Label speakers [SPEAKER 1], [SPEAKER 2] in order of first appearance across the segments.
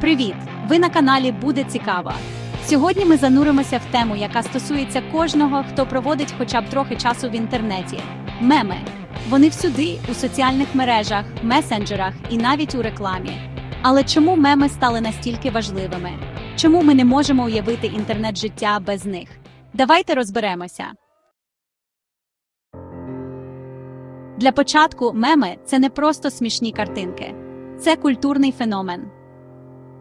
[SPEAKER 1] Привіт! Ви на каналі Буде цікаво. Сьогодні ми зануримося в тему, яка стосується кожного, хто проводить хоча б трохи часу в інтернеті. Меми. Вони всюди, у соціальних мережах, месенджерах і навіть у рекламі. Але чому меми стали настільки важливими? Чому ми не можемо уявити інтернет-життя без них? Давайте розберемося. Для початку меми це не просто смішні картинки, це культурний феномен.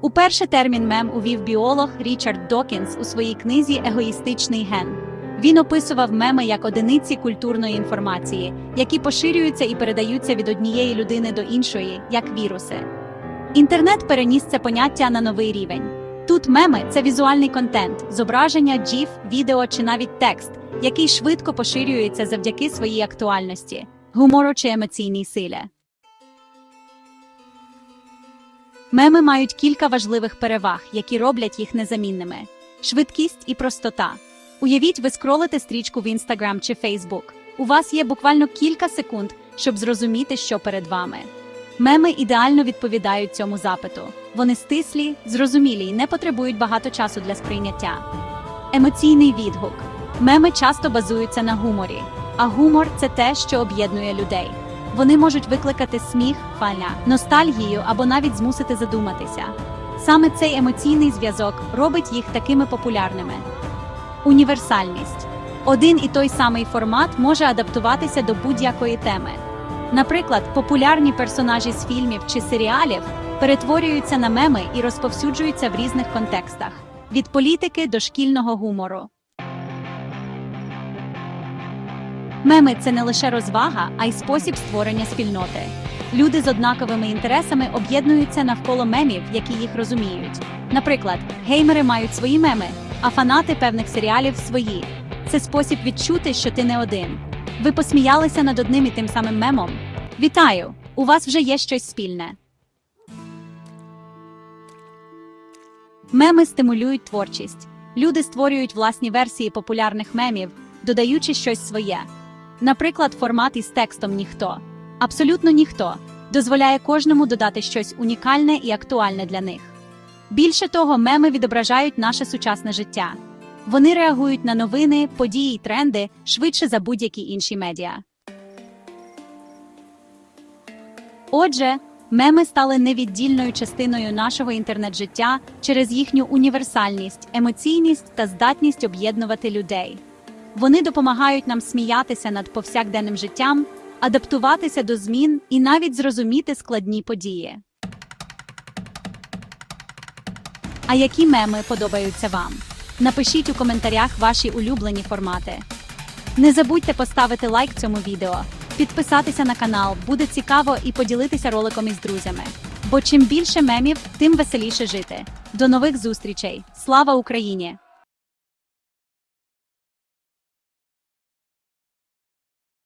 [SPEAKER 1] Уперше термін мем увів біолог Річард Докінс у своїй книзі Егоїстичний ген. Він описував меми як одиниці культурної інформації, які поширюються і передаються від однієї людини до іншої, як віруси. Інтернет переніс це поняття на новий рівень. Тут меми це візуальний контент, зображення, джіф, відео чи навіть текст, який швидко поширюється завдяки своїй актуальності, гумору чи емоційній силі. Меми мають кілька важливих переваг, які роблять їх незамінними: швидкість і простота. Уявіть, ви скролите стрічку в Instagram чи Facebook. У вас є буквально кілька секунд, щоб зрозуміти, що перед вами. Меми ідеально відповідають цьому запиту. Вони стислі, зрозумілі і не потребують багато часу для сприйняття. Емоційний відгук. Меми часто базуються на гуморі, а гумор це те, що об'єднує людей. Вони можуть викликати сміх, фаля, ностальгію або навіть змусити задуматися. Саме цей емоційний зв'язок робить їх такими популярними. Універсальність один і той самий формат може адаптуватися до будь-якої теми. Наприклад, популярні персонажі з фільмів чи серіалів перетворюються на меми і розповсюджуються в різних контекстах від політики до шкільного гумору. Меми це не лише розвага, а й спосіб створення спільноти. Люди з однаковими інтересами об'єднуються навколо мемів, які їх розуміють. Наприклад, геймери мають свої меми, а фанати певних серіалів свої. Це спосіб відчути, що ти не один. Ви посміялися над одним і тим самим мемом. Вітаю! У вас вже є щось спільне. Меми стимулюють творчість. Люди створюють власні версії популярних мемів, додаючи щось своє. Наприклад, формат із текстом ніхто. Абсолютно ніхто дозволяє кожному додати щось унікальне і актуальне для них. Більше того, меми відображають наше сучасне життя. Вони реагують на новини, події й тренди швидше за будь-які інші медіа. Отже, меми стали невіддільною частиною нашого інтернет-життя через їхню універсальність, емоційність та здатність об'єднувати людей. Вони допомагають нам сміятися над повсякденним життям, адаптуватися до змін і навіть зрозуміти складні події. А які меми подобаються вам? Напишіть у коментарях ваші улюблені формати. Не забудьте поставити лайк цьому відео, підписатися на канал, буде цікаво і поділитися роликом із друзями. Бо чим більше мемів, тим веселіше жити. До нових зустрічей! Слава Україні!